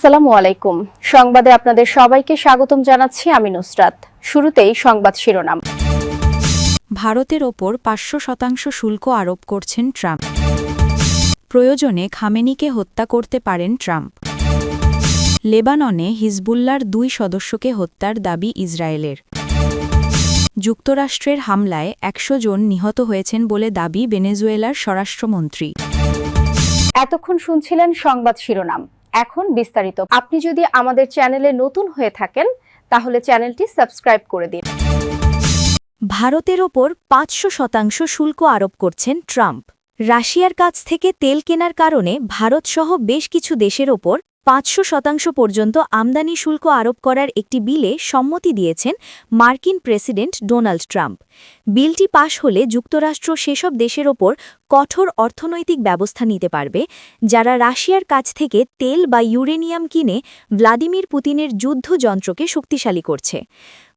আসসালামু আলাইকুম। সংবাদে আপনাদের সবাইকে স্বাগতম জানাচ্ছি আমি নুসরাত। শুরুতেই সংবাদ শিরোনাম। ভারতের ওপর পাঁচশো শতাংশ শুল্ক আরোপ করছেন ট্রাম্প। প্রয়োজনে খামেনিকে হত্যা করতে পারেন ট্রাম্প। লেবাননে হিজবুল্লার দুই সদস্যকে হত্যার দাবি ইসরায়েলের। যুক্তরাষ্ট্রের হামলায় একশো জন নিহত হয়েছেন বলে দাবি ভেনেজুয়েলার স্বরাষ্ট্রমন্ত্রী। এতক্ষণ শুনছিলেন সংবাদ শিরোনাম। এখন বিস্তারিত। আপনি যদি আমাদের চ্যানেলে নতুন হয়ে থাকেন, তাহলে চ্যানেলটি সাবস্ক্রাইব করে দিন। ভারতের ওপর পাঁচশো শতাংশ শুল্ক আরোপ করছেন ট্রাম্প। রাশিয়ার কাছ থেকে তেল কেনার কারণে ভারতসহ বেশ কিছু দেশের ওপর পাঁচশো শতাংশ পর্যন্ত আমদানি শুল্ক আরোপ করার একটি বিলে সম্মতি দিয়েছেন মার্কিন প্রেসিডেন্ট ডোনাল্ড ট্রাম্প। বিলটি পাশ হলে যুক্তরাষ্ট্র সেসব দেশের ওপর কঠোর অর্থনৈতিক ব্যবস্থা নিতে পারবে, যারা রাশিয়ার কাছ থেকে তেল বা ইউরেনিয়াম কিনে ভ্লাদিমির পুতিনের যুদ্ধযন্ত্রকে শক্তিশালী করছে।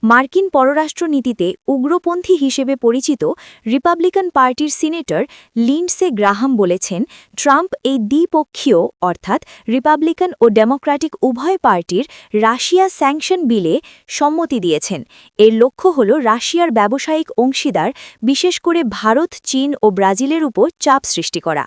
মার্কিন পররাষ্ট্রনীতিতে উগ্রপন্থী হিসেবে পরিচিত রিপাবলিকান পার্টির সিনেটর লিন্ডসে গ্রাহাম বলেছেন, ট্রাম্প এই দ্বিপক্ষীয়, অর্থাৎ রিপাবলিকান ও ডেমোক্র্যাটিক উভয় পার্টির রাশিয়া স্যাংশন বিলে সম্মতি দিয়েছেন। এর লক্ষ্য হল রাশিয়ার ব্যবসায়িক অংশীদার, বিশেষ করে ভারত, চীন ও ব্রাজিলের উপর চাপ সৃষ্টি করা।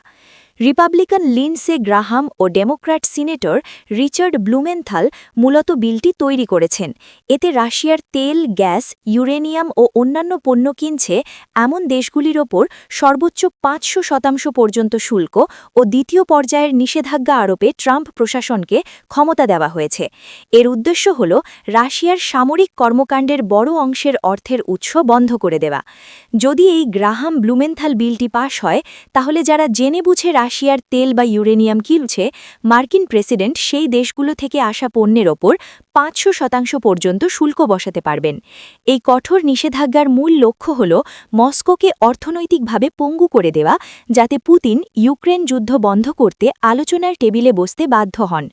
রিপাবলিকান লিন্ডসে গ্রাহাম ও ডেমোক্র্যাট সিনেটর রিচার্ড ব্লুমেনথাল মূলত বিলটি তৈরি করেছেন। এতে রাশিয়ার তেল, গ্যাস, ইউরেনিয়াম ও অন্যান্য পণ্য কিনছে এমন দেশগুলির ওপর সর্বোচ্চ পাঁচশো শতাংশ পর্যন্ত শুল্ক ও দ্বিতীয় পর্যায়ের নিষেধাজ্ঞা আরোপে ট্রাম্প প্রশাসনকে ক্ষমতা দেওয়া হয়েছে। এর উদ্দেশ্য হল রাশিয়ার সামরিক কর্মকাণ্ডের বড় অংশের অর্থের উৎস বন্ধ করে দেওয়া। যদি এই গ্রাহাম ব্লুমেনথাল বিলটি পাশ হয়, তাহলে যারা জেনে বুঝে রাশিয়ার তেল বা ইউরেনিয়াম কিনছে মার্কিন প্রেসিডেন্ট সেই দেশগুলো থেকে আসা পণ্যের ওপর পাঁচশো শতাংশ পর্যন্ত শুল্ক বসাতে পারবেন। এই কঠোর নিষেধাজ্ঞার মূল লক্ষ্য হল মস্কোকে অর্থনৈতিকভাবে পঙ্গু করে দেওয়া, যাতে পুতিন ইউক্রেন যুদ্ধ বন্ধ করতে আলোচনার টেবিলে বসতে বাধ্য হন।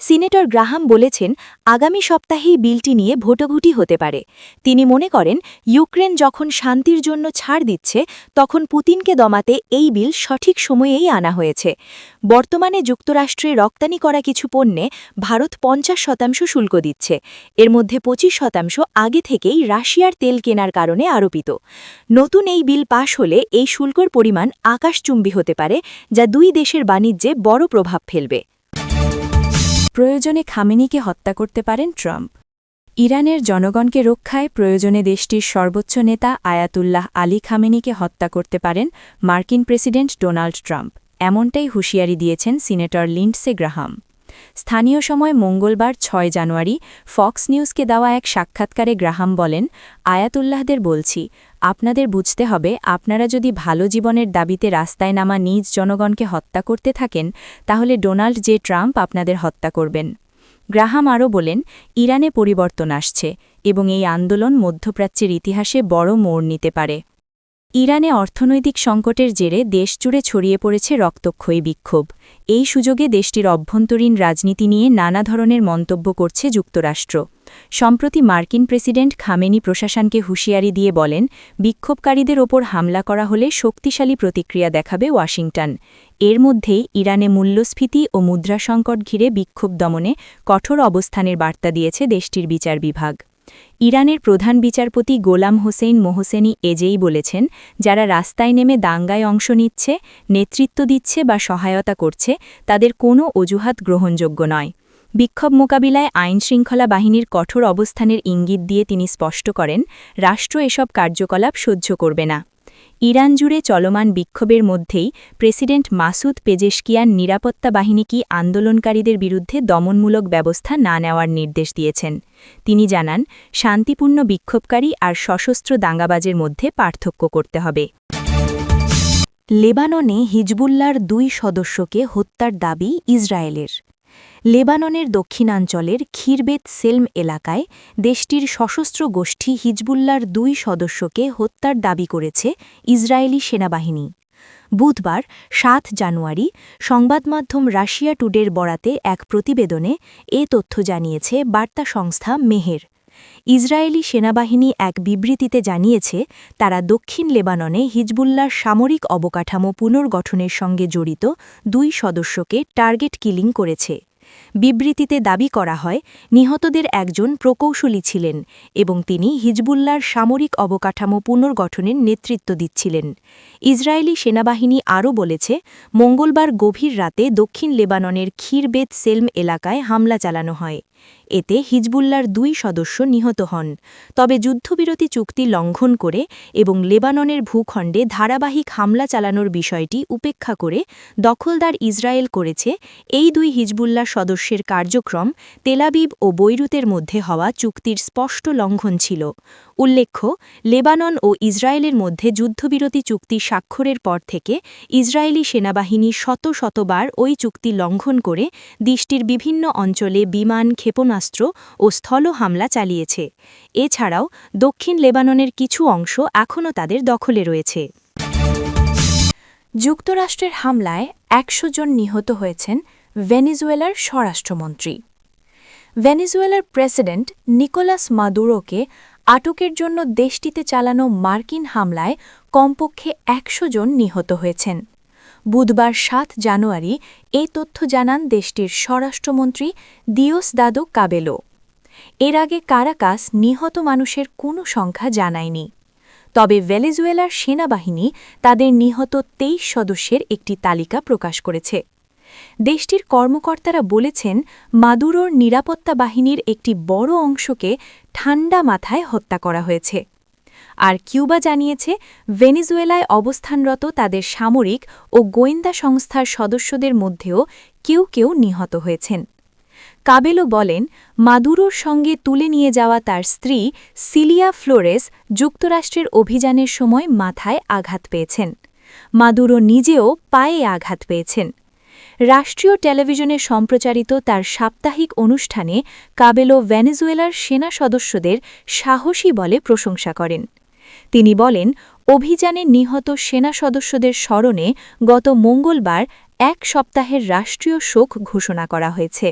সিনেটর গ্রাহাম বলেছেন, আগামী সপ্তাহেই বিলটি নিয়ে ভোটাভুটি হতে পারে। তিনি মনে করেন, ইউক্রেন যখন শান্তির জন্য ছাড় দিচ্ছে, তখন পুতিনকে দমাতে এই বিল সঠিক সময়েই আনা হয়েছে। বর্তমানে যুক্তরাষ্ট্রে রপ্তানি করা কিছু পণ্যে ভারত পঞ্চাশ শতাংশ শুল্ক দিচ্ছে। এর মধ্যে পঁচিশ শতাংশ আগে থেকেই রাশিয়ার তেল কেনার কারণে আরোপিত। নতুন এই বিল পাশ হলে এই শুল্কর পরিমাণ আকাশচুম্বী হতে পারে, যা দুই দেশের বাণিজ্যে বড় প্রভাব ফেলবে। প্রয়োজনে খামেনিকে হত্যা করতে পারেন ট্রাম্প। ইরানের জনগণকে রক্ষায় প্রয়োজনে দেশটির সর্বোচ্চ নেতা আয়াতুল্লাহ আলী খামেনিকে হত্যা করতে পারেন মার্কিন প্রেসিডেন্ট ডোনাল্ড ট্রাম্প। এমনটাই হুঁশিয়ারি দিয়েছেন সিনেটর লিন্ডসে গ্রাহাম। স্থানীয় সময় মঙ্গলবার ছয় জানুয়ারি ফক্স নিউজকে দেওয়া এক সাক্ষাৎকারে গ্রাহাম বলেন, আয়াতুল্লাহদের বলছি, আপনাদের বুঝতে হবে, আপনারা যদি ভালো জীবনের দাবিতে রাস্তায় নামা নিজ জনগণকে হত্যা করতে থাকেন, তাহলে ডোনাল্ড জে ট্রাম্প আপনাদের হত্যা করবেন। গ্রাহাম আরও বলেন, ইরানে পরিবর্তন আসছে এবং এই আন্দোলন মধ্যপ্রাচ্যের ইতিহাসে বড় মোড় নিতে পারে। ইরানে অর্থনৈতিক সংকটের জেরে দেশজুড়ে ছড়িয়ে পড়েছে রক্তক্ষয়ী বিক্ষোভ। এই সুযোগে দেশটির অভ্যন্তরীণ রাজনীতি নিয়ে নানা ধরনের মন্তব্য করছে যুক্তরাষ্ট্র। সম্প্রতি মার্কিন প্রেসিডেন্ট খামেনি প্রশাসনকে হুঁশিয়ারি দিয়ে বলেন, বিক্ষোভকারীদের ওপর হামলা করা হলে শক্তিশালী প্রতিক্রিয়া দেখাবে ওয়াশিংটন। এর মধ্যেই ইরানে মূল্যস্ফীতি ও মুদ্রা সংকট ঘিরে বিক্ষোভ দমনে কঠোর অবস্থানের বার্তা দিয়েছে দেশটির বিচার বিভাগ। ইরানের প্রধান বিচারপতি গোলাম হোসেন মোহসেনি এজেই বলেছেন, যারা রাস্তায় নেমে দাঙ্গায় অংশ নিচ্ছে, নেতৃত্ব দিচ্ছে বা সহায়তা করছে, তাদের কোনো অজুহাত গ্রহণযোগ্য নয়। বিক্ষোভ মোকাবিলায় আইনশৃঙ্খলা বাহিনীর কঠোর অবস্থানের ইঙ্গিত দিয়ে তিনি স্পষ্ট করেন, রাষ্ট্র এসব কার্যকলাপ সহ্য করবে না। ইরান জুড়ে চলমান বিক্ষোভের মধ্যেই প্রেসিডেন্ট মাসুদ পেজেশকিয়ান নিরাপত্তা বাহিনী কি আন্দোলনকারীদের বিরুদ্ধে দমনমূলক ব্যবস্থা না নেওয়ার নির্দেশ দিয়েছেন। তিনি জানান, শান্তিপূর্ণ বিক্ষোভকারী আর সশস্ত্র দাঙ্গাবাজের মধ্যে পার্থক্য করতে হবে। লেবাননে হিজবুল্লার দুই সদস্যকে হত্যার দাবি ইসরায়েলের। লেবাননের দক্ষিণাঞ্চলের খিরবেত সেলম এলাকায় দেশটির সশস্ত্র গোষ্ঠী হিজবুল্লার দুই সদস্যকে হত্যার দাবি করেছে ইসরায়েলি সেনাবাহিনী। বুধবার সাত জানুয়ারি সংবাদমাধ্যম রাশিয়া টুডের বরাতে এক প্রতিবেদনে এ তথ্য জানিয়েছে বার্তা সংস্থা মেহের। ইসরায়েলি সেনাবাহিনী এক বিবৃতিতে জানিয়েছে, তারা দক্ষিণ লেবাননে হিজবুল্লার সামরিক অবকাঠামো পুনর্গঠনের সঙ্গে জড়িত দুই সদস্যকে টার্গেট কিলিং করেছে। বিবৃতিতে দাবি করা হয়, নিহতদের একজন প্রকৌশলী ছিলেন এবং তিনি হিজবুল্লার সামরিক অবকাঠামো পুনর্গঠনের নেতৃত্ব দিচ্ছিলেন। ইসরায়েলি সেনাবাহিনী আরও বলেছে, মঙ্গলবার গভীর রাতে দক্ষিণ লেবাননের খিরবেত সেলম এলাকায় হামলা চালানো হয়। এতে হিজবুল্লার দুই সদস্য নিহত হন। তবে যুদ্ধবিরতি চুক্তি লঙ্ঘন করে এবং লেবাননের ভূখণ্ডে ধারাবাহিক হামলা চালানোর বিষয়টি উপেক্ষা করে দখলদার ইসরায়েল করেছে, এই দুই হিজবুল্লাহ সদস্যের কার্যক্রম তেলাবিব ও বৈরুতের মধ্যে হওয়া চুক্তির স্পষ্ট লঙ্ঘন ছিল। উল্লেখ্য, লেবানন ও ইসরায়েলের মধ্যে যুদ্ধবিরতি চুক্তি স্বাক্ষরের পর থেকে ইসরায়েলি সেনাবাহিনী শত শতবার ওই চুক্তি লঙ্ঘন করে দেশটির বিভিন্ন অঞ্চলে বিমান, ক্ষেপণাস্ত্র ও স্থল হামলা চালিয়েছে। এছাড়াও দক্ষিণ লেবাননের কিছু অংশ এখনও তাদের দখলে রয়েছে। যুক্তরাষ্ট্রের হামলায় একশো জন নিহত হয়েছেন ভেনিজুয়েলার স্বরাষ্ট্রমন্ত্রী। ভেনিজুয়েলার প্রেসিডেন্ট নিকোলাস মাদুরোকে আটকের জন্য দেশটিতে চালানো মার্কিন হামলায় কমপক্ষে একশো জন নিহত হয়েছেন। বুধবার সাত জানুয়ারি এই তথ্য জানান দেশটির স্বরাষ্ট্রমন্ত্রী দিওস দাদো কাবেলো। এর আগে কারাকাস নিহত মানুষের কোনো সংখ্যা জানায়নি। তবে ভেনেজুয়েলার সেনাবাহিনী তাদের নিহত তেইশ সদস্যের একটি তালিকা প্রকাশ করেছে। দেশটির কর্মকর্তারা বলেছেন, মাদুরোর নিরাপত্তা বাহিনীর একটি বড় অংশকে ঠান্ডা মাথায় হত্যা করা হয়েছে। আর কিউবা জানিয়েছে, ভেনেজুয়েলায় অবস্থানরত তাদের সামরিক ও গোয়েন্দা সংস্থার সদস্যদের মধ্যেও কেউ কেউ নিহত হয়েছেন। কাবেলো বলেন, মাদুরোর সঙ্গে তুলে নিয়ে যাওয়া তার স্ত্রী সিলিয়া ফ্লোরেস যুক্তরাষ্ট্রের অভিযানের সময় মাথায় আঘাত পেয়েছেন। মাদুরো নিজেও পায়ে আঘাত পেয়েছেন। রাষ্ট্রীয় টেলিভিশনে সম্প্রচারিত তার সাপ্তাহিক অনুষ্ঠানে কাবেলো ভেনেজুয়েলার সেনা সদস্যদের সাহসী বলে প্রশংসা করেন। তিনি বলেন, অভিযানে নিহত সেনা সদস্যদের স্মরণে গত মঙ্গলবার এক সপ্তাহের রাষ্ট্রীয় শোক ঘোষণা করা হয়েছে।